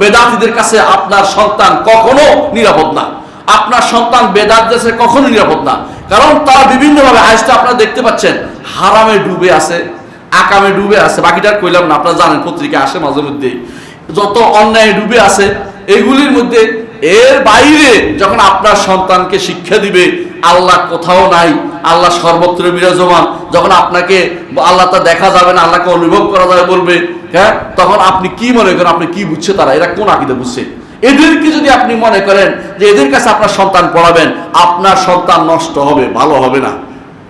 বেদাতিদের কাছে আপনার সন্তান কখনো নিরাপদ না। আপনার সন্তান বেদাতদের কাছে কখনো নিরাপদ না। কারণ তারা বিভিন্নভাবে আজটা আপনারা দেখতে পাচ্ছেন, হারামে ডুবে আছে, আকামে ডুবে আছে। বাকিটা কইলাম না, আপনারা জানেন পত্রিকা আসে মাঝে মধ্যেই। যত অন্যায় ডুবে আছে, এগুলির মধ্যে এর বাইরে যখন আপনার সন্তানকে শিক্ষা দিবে, আল্লাহ কোথাও নাই। আল্লাহ সর্বত্র বিরাজমান। যখন আপনাকে আল্লাহ তা দেখা যাবে না, আল্লাহকে অনুভব করা যাবে বলবে হ্যাঁ তখন আপনি কি মনে করেন, আপনি কি বুঝছে তারা? এরা কোন আকিদে বুঝছে? এদেরকে যদি আপনি মনে করেন যে এদের কাছে আপনার সন্তান পড়াবেন, আপনার সন্তান নষ্ট হবে, ভালো হবে না।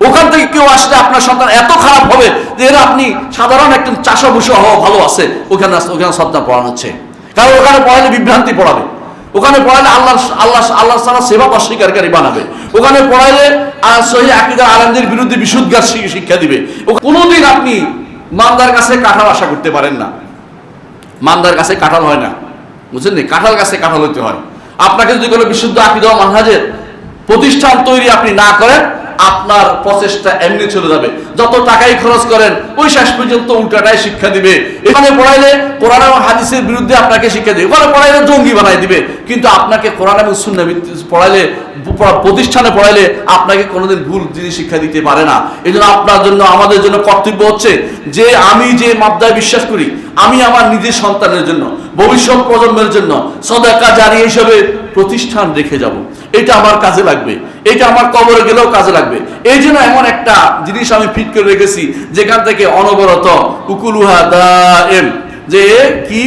ওখান থেকে কেউ আসলে আপনার সন্তান এত খারাপ হবে যে এরা আপনি সাধারণ একজন চাষা ভুষা হওয়া ভালো আছে, ওখানে ওখানে সন্তান পড়ানো হচ্ছে। কারণ ওখানে পড়ালে বিভ্রান্তি পড়াবে। ওখানে পড়ালে আল্লাহ আল্লাহ আল্লাহ সারা সেবা অস্বীকারী বানাবে। ওখানে পড়াইলে সহি আকিদার আলমদের বিরুদ্ধে বিশুদ্ধার শিক্ষা দিবে। কোনোদিন আপনি মান্দার কাছে কাঁঠাল আশা করতে পারেন না। মান্দার কাছে কাঁঠাল হয় না। বুঝছেন নি? কাঁঠাল গাছে কাঁঠাল হইতে হয়। আপনাকে যদি কোনো বিশুদ্ধ আকিদা মানহাজের প্রতিষ্ঠান তৈরি আপনি না করেন আপনার প্রচেষ্টা এমনি চলে যাবে। যত টাকাই খরচ করেন, ওই শেষ পর্যন্ত উল্টাটাই শিক্ষা দিবে। এখানে পড়াইলে কোরআন এবং হাদিসের বিরুদ্ধে আপনাকে শিক্ষা দিবে। ওখানে পড়াইলে জঙ্গি বানাই দিবে। কিন্তু আপনাকে কোরআন এবং সুন্না পড়াইলে প্রতিষ্ঠানে পড়াইলে আপনাকে কোনোদিন ভুল জিনিস শিক্ষা দিতে পারে না। এই জন্য আপনার জন্য, আমাদের জন্য কর্তব্য হচ্ছে যে আমি যে মাদ্রায় বিশ্বাস করি, আমি আমার নিজের সন্তানের জন্য। ভবিষ্যৎ প্রজন্মের জন্য সদাকা জারি হিসেবে প্রতিষ্ঠান রেখে যাব। এটা আমার কাজে লাগবে। এটা আমার কবরে গেলেও কাজে লাগবে। এই জন্য এমন একটা জিনিস আমি ফিট করে রেখেছি, যেখান থেকে অনবরত উকুলুহা দা এম যে কি?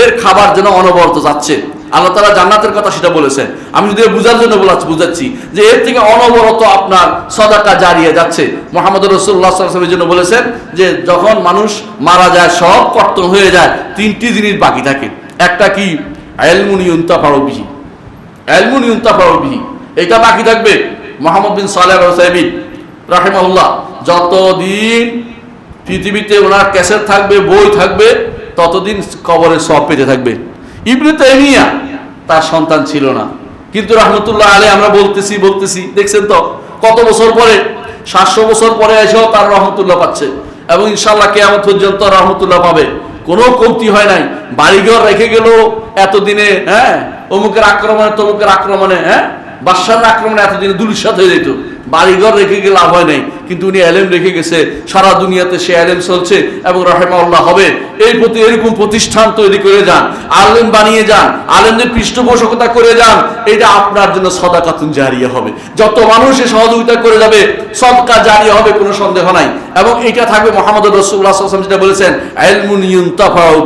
এর খাবার যেন অনবরত যাচ্ছে। আল্লাহ তালা জান্নাতের কথা সেটা বলেছেন। আমি যদি বুঝার জন্য বুঝাচ্ছি যে এর থেকে অনবরত আপনার সদাকা জারিয়ে যাচ্ছে। মোহাম্মদ রসুল্লাহ জন্য বলেছেন যে যখন মানুষ মারা যায়, সব কর্তন হয়ে যায়, তিনটি জিনিস বাকি থাকে। একটা কি? আলমুনিয়ন্তা ফারবিহি আলমুনিয়ন্তা ফারবিহি এটা বাকি থাকবে মোহাম্মদ বিন সালেহ হোসাইমিন রাহেমাউল্লাহ যতদিন পৃথিবীতে ওনার ক্যাসেট থাকবে, বই থাকবে, ততদিন কবরে সব পেতে থাকবে। ইবনে তাইমিয়া, তার সন্তান ছিল না। কিন্তু রহমতুল্লাহ আলী আমরা বলতেছি বলতেছি, দেখছেন তো? কত বছর পরে, সাতশো বছর পরে এসেও তার রহমতুল্লাহ পাচ্ছে। এবং ইনশাল্লাহ কেয়ামত পর্যন্ত রহমতুল্লাহ পাবে। কোনো কমতি হয় নাই। বাড়িঘর রেখে গেল এতদিনে হ্যাঁ? অমুকের আক্রমণে, তমুকের আক্রমণে হ্যাঁ? বাদশার আক্রমণে এতদিনে দুলিশাত হয়ে যেত। বাড়িঘর রেখে গেলে লাভ হয় নাই। কিন্তু উনি এলেম রেখে গেছে। সারা দুনিয়াতে সে এলেম চলছে এবং রহেমাউল্লাহ হবে। এই প্রতি এরকম প্রতিষ্ঠান তৈরি করে যান, আলেম বানিয়ে যান, আলেমদের পৃষ্ঠপোষকতা করে যান, এটা আপনার জন্য সদাকাতুন জারিয়া হবে। যত মানুষ সহযোগিতা করে যাবে, সদকা জারিয়া হবে, কোনো সন্দেহ নাই। এবং এটা থাকবে মোহাম্মদ রসুল্লাহ আসলাম যেটা বলেছেন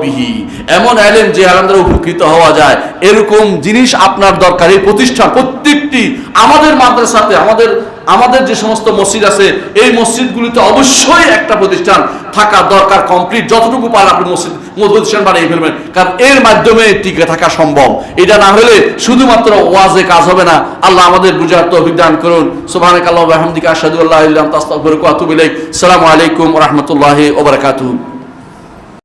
বিহি। এমন আলেম যে আলেম উপকৃত হওয়া যায়। এরকম জিনিস আপনার দরকার, এই প্রতিষ্ঠান প্রত্যেকটি আমাদের মাদ্রাসাতে, আমাদের আমাদের যে সমস্ত মসজিদ আছে, এই মসজিদগুলিতে অবশ্যই একটা প্রতিষ্ঠান থাকা দরকার কমপ্লিট যতটুকু পার আপনি মসজিদ প্রতিষ্ঠান বানিয়ে ফেলবেন। কারণ এর মাধ্যমে টিকে থাকা সম্ভব। এটা না হলে শুধুমাত্র ওয়াজে কাজ হবে না। আল্লাহ আমাদের বুঝার তৌফিক দান করুন। সুবহানাকাল্লাহু, ওয়া বিহামদিকা, আশহাদু আল্লা ইলাহা ইল্লা আলাইকুম রাহমাতুল্লাহি বারাকাতুহু।